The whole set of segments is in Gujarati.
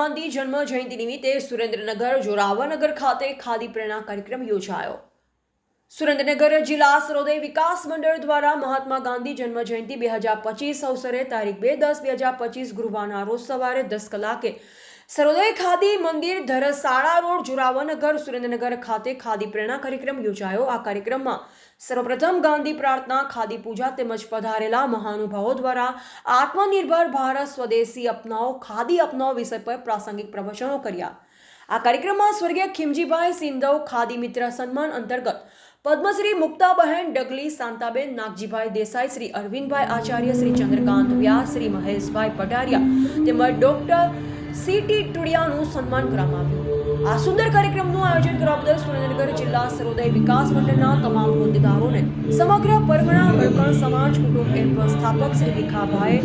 ગાંધી જન્મ જયંતિ નિમિત્તે સુરેન્દ્રનગર જોરાવરનગર ખાતે ખાદી પ્રેરણા કાર્યક્રમ યોજાયો. સુરેન્દ્રનગર જિલ્લા સરોદય વિકાસ મંડળ દ્વારા મહાત્મા ગાંધી જન્મ જયંતિ બે હજાર પચીસ અવસરે તારીખ બે દસ બે હજાર પચીસ ગુરુવારના રોજ સવારે દસ કલાકે સર્વોદય ખાદી મંદિર ધરસાળા રોડ જુરાવનગર સુરેન્દ્રનગર ખાતે ખાદી પ્રેરણા કાર્યક્રમ યોજાયો. આ કાર્યક્રમમાં સર્વપ્રથમ ગાંધી પ્રાર્થના, ખાદી પૂજા તેમજ પધારેલા મહાનુભાવો દ્વારા આત્મનિર્ભર ભારત સ્વદેશી અપનાવો, ખાદી અપનાવો વિષય પર પ્રાસંગિક પ્રવચનો કર્યા. આ કાર્યક્રમમાં સ્વર્ગીય ખીમજીભાઈ સિંધવ, ખાદી મિત્ર સન્માન અંતર્ગત પદ્મશ્રી મુક્તાબહેન ડગલી, શાંતાબેન નાગજીભાઈ દેસાઈ, શ્રી અરવિંદભાઈ આચાર્ય, શ્રી ચંદ્રકાંત વ્યાસ, શ્રી મહેશભાઈ પટારિયા તેમજ ડોક્ટર સી ટી ટુડિયાનું સન્માન કરવામાં આવ્યું. આ સુંદર કાર્યક્રમનું આયોજન કરવા બદલ સુરેન્દ્રનગર જિલ્લા સર્વોદય વિકાસ મંડળના તમામ હોદ્દેદારોને સમગ્ર પરગણા વળકણ સમાજ કુટુંબ એમ સ્થાપક શ્રી ભીખાભાઈ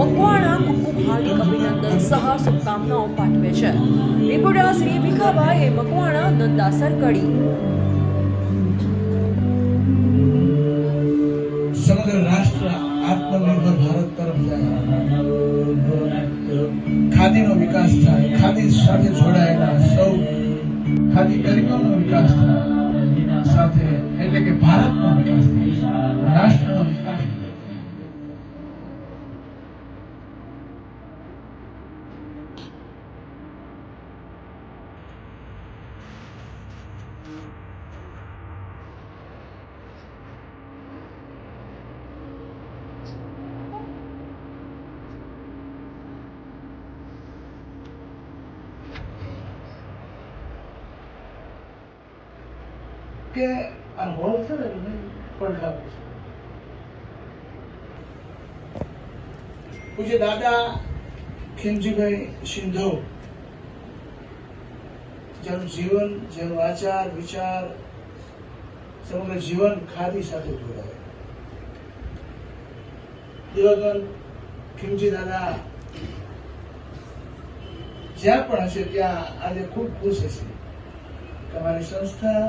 મકવાણા ખૂબ હાર્દિક અભિનંદન સહ શુભકામનાઓ પાઠવે છે. રિપોર્ટર શ્રી ભીખાભાઈ એ મકવાણા નંદાસર કડી સમગ્ર રાષ્ટ્ર આત્મનિર્ભર ભારત તરફ જાય. ખાદીનો વિકાસ થાય, ખાદી સાથે જોડાયેલા સૌ ખાદી ગરીબોનો વિકાસ થાય, સાથે એટલે કે ભારતનો વિકાસ થાય. કે આ હોલ છે ને એને પલટાવું છે. પૂજ્ય દાદા ખીમજીભાઈ સિંધો જેનું જીવન, જેનું આચાર, વિચાર, સમગ્ર જીવન ખાદી સાથે જોડાય દિવગન ખીમજી દાદા જ્યાં પણ હશે ત્યાં આજે ખૂબ ખુશ હશે. તમારી સંસ્થા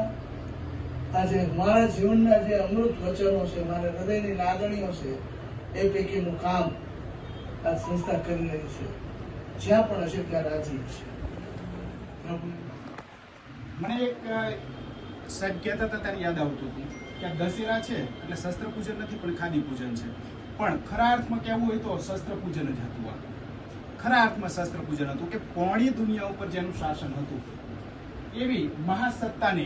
આજે મારા જીવનના જે અમૃત વચનો છે, મારા હૃદયની લાગણીઓ છે, એ પૈકીનું કામ આ સંસ્થા કરી રહી છે. જ્યાં પણ હશે ત્યાં રાજી છે મને એક સાહેબ કહેતા હતા, ત્યારે યાદ આવતું હતું કે આ દશેરા છે એટલે શસ્ત્ર પૂજન નથી, પણ ખાદી પૂજન છે. પણ ખરા અર્થમાં કહેવું હોય તો શસ્ત્ર પૂજન જ હતું આ. ખરા અર્થમાં શસ્ત્ર પૂજન હતું કે પોણી દુનિયા ઉપર જેનું શાસન હતું. એવી મહાસત્તાને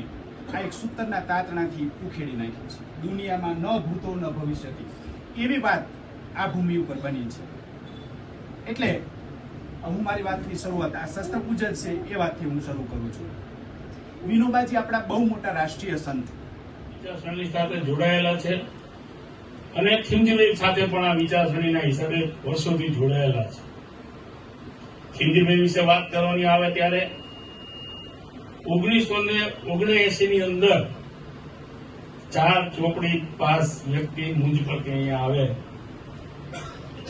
આ એક સૂતરના તાતણાથી ઉખેડી નાખી છે. દુનિયામાં ન ભૂતો, ન ભવિષ્યથી. એવી વાત આ ભૂમિ ઉપર બની છે. એટલે હું મારી વાતની શરૂઆત, આ શસ્ત્ર પૂજન છે, એ વાતથી હું શરૂ કરું છું. વિનોબાજી આપણા બહુ મોટા રાષ્ટ્રીય સંત. વિચારસરણી સાથે જોડાયેલા છે. અને ખીમજીભાઈ સાથે પણ આ વિચારસરણીના હિસાબે વર્ષોથી જોડાયેલા છે. ખીમજીભાઈ વિશે વાત કરવાની આવે ત્યારે ઓગણીસો ને ઓગણએસી ની અંદર ચાર ચોપડી પાસ વ્યક્તિ મુંજ પરથી અહીંયા આવે.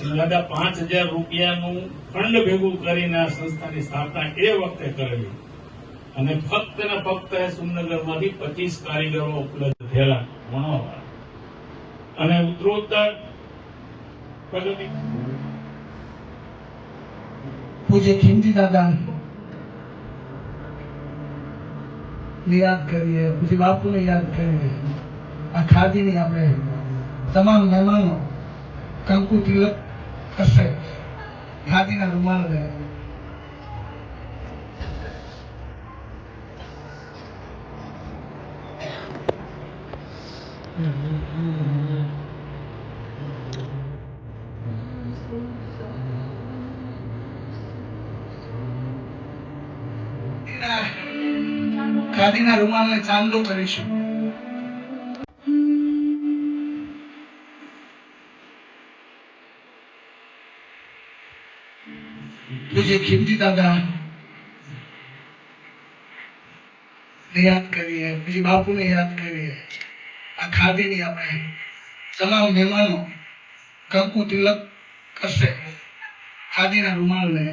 લગા પાંચ હજાર રૂપિયાનું ફંડ ભેગું કરીને આ સંસ્થાની સ્થાપના એ વખતે કરેલી. અને ફક્ત ને ફક્ત સુમનગરમાંથી પચીસ કારીગરો ઉપલબ્ધ થયેલા ભણવા અને ઉત્તરોત્તર પૂજ્ય ખીમજી દાદા ને યાદ કરીએ પછી બાપુને યાદ કરીએ આ ખાદીની આપણે તમામ મહેમાનો કંકુ તિલક કરશે ખાદીના રૂમાલ લે ખાદીના રૂમાલને ચાંદલો કરીશું. પૂજ્ય ખીમજી દાદા યાદ કરીએ, પછી બાપુને યાદ કરીએ, આ ખાદીની આપણે તમામ મહેમાનો કંકુ તિલક કરશે ખાદીના રૂમાલ ને